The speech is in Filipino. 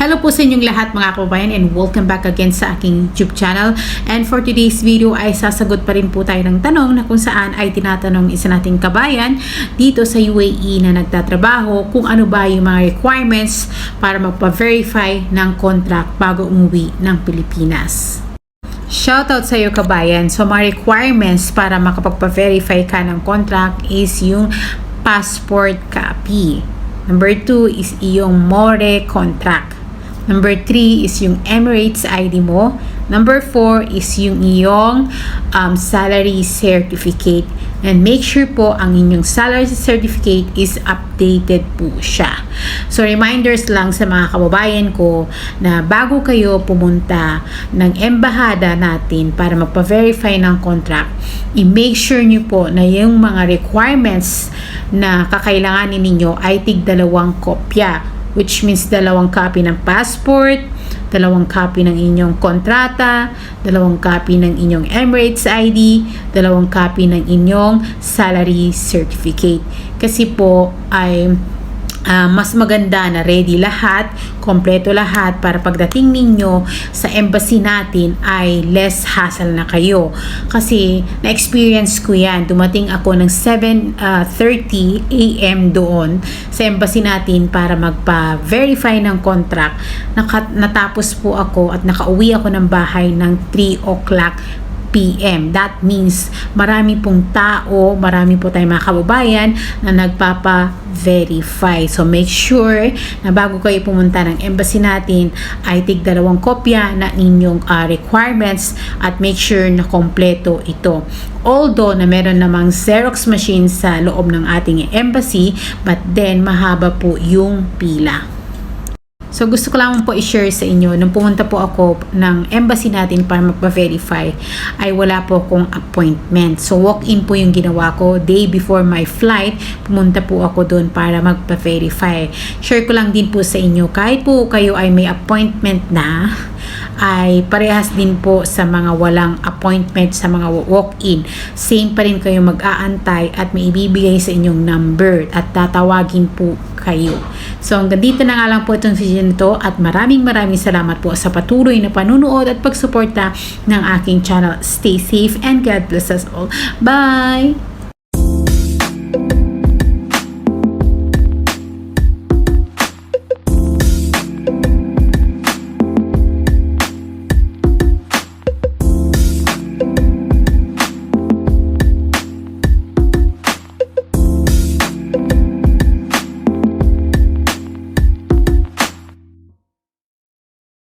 Hello po sa inyong lahat mga kababayan and welcome back again sa aking YouTube channel. And for today's video ay sasagot pa rin po tayo ng tanong na kung saan ay tinatanong isa nating kabayan dito sa UAE na nagtatrabaho kung ano ba yung mga requirements para magpa-verify ng contract bago umuwi ng Pilipinas. Shoutout sa iyo kabayan. So mga requirements para makapagpa-verify ka ng contract is yung passport copy. Number 2 is iyong MORE contract. Number 3 is yung Emirates ID mo. Number 4 is yung iyong um, salary certificate. And make sure po ang inyong salary certificate is updated po siya. So reminders lang sa mga kababayan ko na bago kayo pumunta ng embahada natin para magpa-verify ng contract, i-make sure nyo po na yung mga requirements na kakailanganin ninyo ay tig dalawang kopya which means dalawang copy ng passport, dalawang copy ng inyong kontrata, dalawang copy ng inyong Emirates ID, dalawang copy ng inyong salary certificate. Kasi po ay uh, mas maganda na ready lahat, kompleto lahat para pagdating ninyo sa embassy natin ay less hassle na kayo. Kasi na-experience ko yan. Dumating ako ng 7.30 a.m. doon sa embassy natin para magpa-verify ng contract. Naka- natapos po ako at nakauwi ako ng bahay ng 3 o'clock PM. That means marami pong tao, marami po tayong mga kababayan na nagpapa-verify. So make sure na bago kayo pumunta ng embassy natin ay tig dalawang kopya na inyong uh, requirements at make sure na kompleto ito. Although na meron namang Xerox machine sa loob ng ating embassy but then mahaba po yung pila. So gusto ko lang po i-share sa inyo, nung pumunta po ako ng embassy natin para magpa-verify, ay wala po akong appointment. So walk-in po yung ginawa ko. Day before my flight, pumunta po ako doon para magpa-verify. Share ko lang din po sa inyo, kahit po kayo ay may appointment na, ay parehas din po sa mga walang appointment sa mga walk-in. Same pa rin kayo mag-aantay at may ibibigay sa inyong number at tatawagin po kayo. So hanggang dito na nga lang po itong video nito at maraming maraming salamat po sa patuloy na panunood at pagsuporta ng aking channel. Stay safe and God bless us all. Bye!